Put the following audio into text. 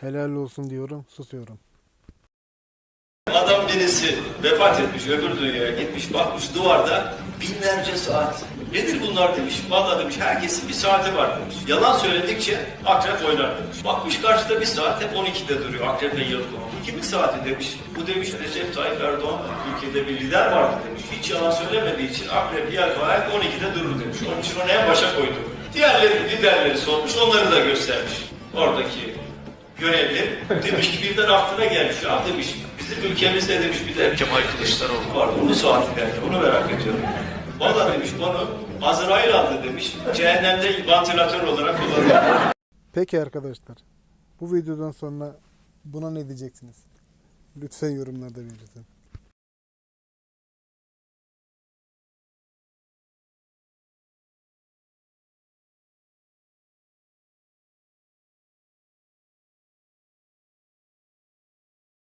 Helal olsun diyorum, susuyorum. Adam birisi vefat etmiş, öbür dünyaya gitmiş, bakmış duvarda binlerce saat. Nedir bunlar demiş. Vallahi demiş herkesin bir saati var demiş. Yalan söyledikçe akrep oynar demiş. Bakmış karşıda bir saat hep 12'de duruyor akrep ve yıldız. Bu kimin saati demiş. Bu demiş Recep Tayyip Erdoğan Türkiye'de bir lider vardı demiş. Hiç yalan söylemediği için akrep yer ayak 12'de durur demiş. Onun için onu en başa koydu. Diğerleri liderleri sormuş onları da göstermiş. Oradaki görevli demiş ki birden aklına gelmiş ya demiş bizim ülkemizde demiş bir de Kemal Kılıçdaroğlu var onun saati nerede onu merak ediyorum. Valla demiş onu Azrail aldı demiş cehennemde vantilatör olarak kullanıyor. Peki arkadaşlar, bu videodan sonra buna ne diyeceksiniz? Lütfen yorumlarda belirtin.